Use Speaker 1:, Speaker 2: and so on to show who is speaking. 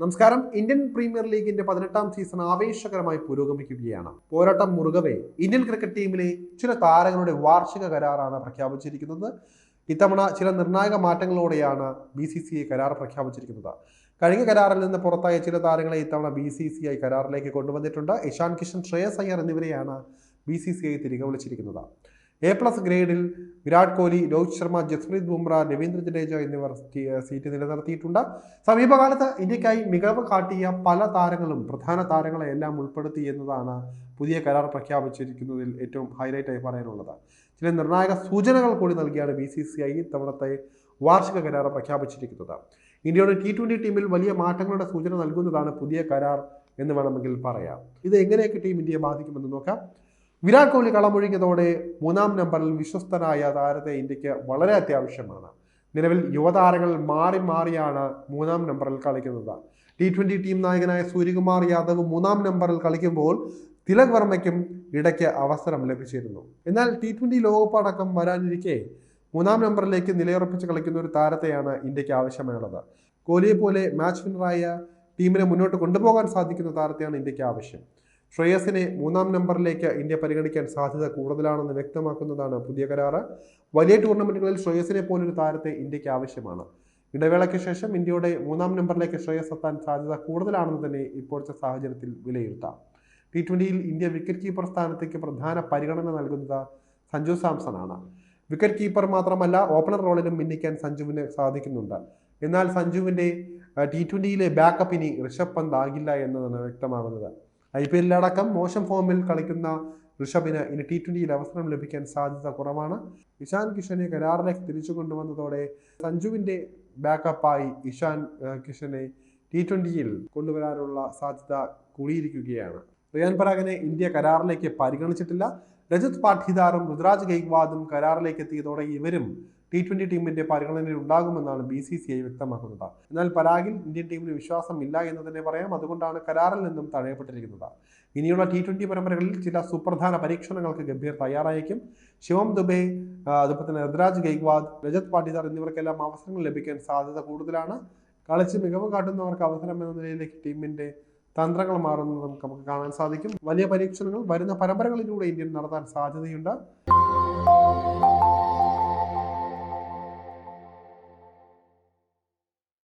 Speaker 1: നമസ്കാരം. Indian premier ലീഗിന്റെ പതിനെട്ടാം സീസൺ ആവേശകരമായി പുരോഗമിക്കുകയാണ്. പോരാട്ടം മുറുകവെ. ഇന്ത്യൻ ക്രിക്കറ്റ് ടീമിലെ ചില താരങ്ങളുടെ വാർഷിക കരാറാണ് പ്രഖ്യാപിച്ചിരിക്കുന്നത്. ഇത്തവണ ചില നിർണായക മാറ്റങ്ങളോടെയാണ് ബി സി സി ഐ കരാർ പ്രഖ്യാപിച്ചിരിക്കുന്നത്. കഴിഞ്ഞ കരാറിൽ നിന്ന് പുറത്തായ ചില താരങ്ങളെ ഇത്തവണ ബി സി സി ഐ കരാറിലേക്ക് കൊണ്ടുവന്നിട്ടുണ്ട്. ഇഷാൻ കിഷൻ ശ്രേയസ് അയ്യർ എന്നിവരെയാണ് ബി സി സി ഐ തിരികെ വിളിച്ചിരിക്കുന്നത്. എ പ്ലസ് ഗ്രേഡിൽ വിരാട് കോഹ്ലി രോഹിത് ശർമ്മ ജസ്പ്രീത് ബുംറ രവീന്ദ്ര ജഡേജ എന്നിവർ സീറ്റ് നിലനിർത്തിയിട്ടുണ്ട്. സമീപകാലത്ത് ഇന്ത്യക്കായി മികവ് കാട്ടിയ പല താരങ്ങളും പ്രധാന താരങ്ങളെ എല്ലാം ഉൾപ്പെടുത്തി എന്നതാണ് പുതിയ കരാർ പ്രഖ്യാപിച്ചിരിക്കുന്നതിൽ ഏറ്റവും ഹൈലൈറ്റായി പറയാനുള്ളത്. ചില നിർണായക സൂചനകൾ കൂടി നൽകിയാണ് ബി സി സി ഐ ഇത്തവണത്തെ വാർഷിക കരാർ പ്രഖ്യാപിച്ചിരിക്കുന്നത്. ഇന്ത്യയുടെ ടി ട്വന്റി ടീമിൽ വലിയ മാറ്റങ്ങളുടെ സൂചന നൽകുന്നതാണ് പുതിയ കരാർ എന്ന് വേണമെങ്കിൽ പറയാം. ഇത് എങ്ങനെയൊക്കെ ടീം ഇന്ത്യയെ ബാധിക്കുമെന്ന് നോക്കാം. വിരാട് കോഹ്ലി കളമൊഴിഞ്ഞതോടെ മൂന്നാം നമ്പറിൽ വിശ്വസ്തനായ താരത്തെ ഇന്ത്യയ്ക്ക് വളരെ അത്യാവശ്യമാണ്. നിലവിൽ യുവതാരങ്ങൾ മാറി മാറിയാണ് മൂന്നാം നമ്പറിൽ കളിക്കുന്നത്. ടി ട്വന്റി ടീം നായകനായ സൂര്യകുമാർ യാദവ് മൂന്നാം നമ്പറിൽ കളിക്കുമ്പോൾ തിലക് വർമ്മയ്ക്കും ഇടയ്ക്ക് അവസരം ലഭിച്ചിരുന്നു. എന്നാൽ ടി ട്വന്റി ലോകകപ്പ് അടക്കം വരാനിരിക്കെ മൂന്നാം നമ്പറിലേക്ക് നിലയുറപ്പിച്ച് കളിക്കുന്ന ഒരു താരത്തെയാണ് ഇന്ത്യയ്ക്ക് ആവശ്യമായുള്ളത്. കോഹ്ലിയെ പോലെ മാച്ച് വിന്നറായ ടീമിനെ മുന്നോട്ട് കൊണ്ടുപോകാൻ സാധിക്കുന്ന താരത്തെയാണ് ഇന്ത്യയ്ക്ക് ആവശ്യം. ശ്രേയസിനെ മൂന്നാം നമ്പറിലേക്ക് ഇന്ത്യ പരിഗണിക്കാൻ സാധ്യത കൂടുതലാണെന്ന് വ്യക്തമാക്കുന്നതാണ് പുതിയ കരാറ്. വലിയ ടൂർണമെന്റുകളിൽ ശ്രേയസിനെ പോലൊരു താരത്തെ ഇന്ത്യയ്ക്ക് ആവശ്യമാണ്. ഇടവേളയ്ക്ക് ശേഷം ഇന്ത്യയുടെ മൂന്നാം നമ്പറിലേക്ക് ശ്രേയസ് എത്താൻ സാധ്യത കൂടുതലാണെന്ന് തന്നെ ഇപ്പോഴത്തെ സാഹചര്യത്തിൽ വിലയിരുത്താം. ടി ട്വന്റിയിൽ ഇന്ത്യ വിക്കറ്റ് കീപ്പർ സ്ഥാനത്തേക്ക് പ്രധാന പരിഗണന നൽകുന്നത് സഞ്ജു സാംസൺ ആണ് വിക്കറ്റ് കീപ്പർ മാത്രമല്ല ഓപ്പണർ റോളിലും മിന്നിക്കാൻ സഞ്ജുവിന് സാധിക്കുന്നുണ്ട്. എന്നാൽ സഞ്ജുവിന്റെ ടി ട്വന്റിയിലെ ബാക്കപ്പ് ഇനി ഋഷഭ് പന്ത് ആകില്ല എന്നതാണ് വ്യക്തമാകുന്നത്. ഐ പി എല്ലിലടക്കം മോശം ഫോമിൽ കളിക്കുന്ന ഋഷഭിന് ഇനി ടി ട്വന്റിയിൽ അവസരം ലഭിക്കാൻ സാധ്യത കുറവാണ്. ഇഷാൻ കിഷനെ കരാറിലേക്ക് തിരിച്ചു കൊണ്ടുവന്നതോടെ സഞ്ജുവിന്റെ ബാക്കപ്പായി ഇഷാൻ കിഷനെ ടി ട്വന്റിയിൽ കൊണ്ടുവരാനുള്ള സാധ്യത കൂടിയിരിക്കുകയാണ്. റിയാൻ പരാഗിനെ ഇന്ത്യ കരാറിലേക്ക് പരിഗണിച്ചിട്ടില്ല. രജത് പാഠിദാറും ഋതുരാജ് ഗെയ്ക്വാദും കരാറിലേക്ക് എത്തിയതോടെ ഇവരും ടി ട്വന്റി ടീമിന്റെ പരിഗണനയിൽ ഉണ്ടാകുമെന്നാണ് ബി സി സി ഐ വ്യക്തമാക്കുന്നത്. എന്നാൽ പരാഗിൽ ഇന്ത്യൻ ടീമിന് വിശ്വാസമില്ല എന്ന് തന്നെ പറയാം. അതുകൊണ്ടാണ് കരാറിൽ നിന്നും തഴയപ്പെട്ടിരിക്കുന്നത് ഇനിയുള്ള ടി ട്വന്റി പരമ്പരകളിൽ ചില സുപ്രധാന പരീക്ഷണങ്ങൾക്ക് ഗംഭീർ തയ്യാറായേക്കും. ശിവം ദുബെ അതുപോലെ തന്നെ ഋതുരാജ് ഗെയ്ക്വാദ് രജത് പാഠിദാർ എന്നിവർക്കെല്ലാം അവസരങ്ങൾ ലഭിക്കാൻ സാധ്യത കൂടുതലാണ്. കളിച്ച് മികവ് കാട്ടുന്നവർക്ക് അവസരം എന്ന നിലയിലേക്ക് ടീമിന്റെ തന്ത്രങ്ങൾ മാറുന്നത് നമുക്ക് കാണാൻ സാധിക്കും. വലിയ പരീക്ഷണങ്ങൾ വരുന്ന പരമ്പരകളിലൂടെ ഇന്ത്യൻ നടത്താൻ സാധ്യതയുണ്ട്.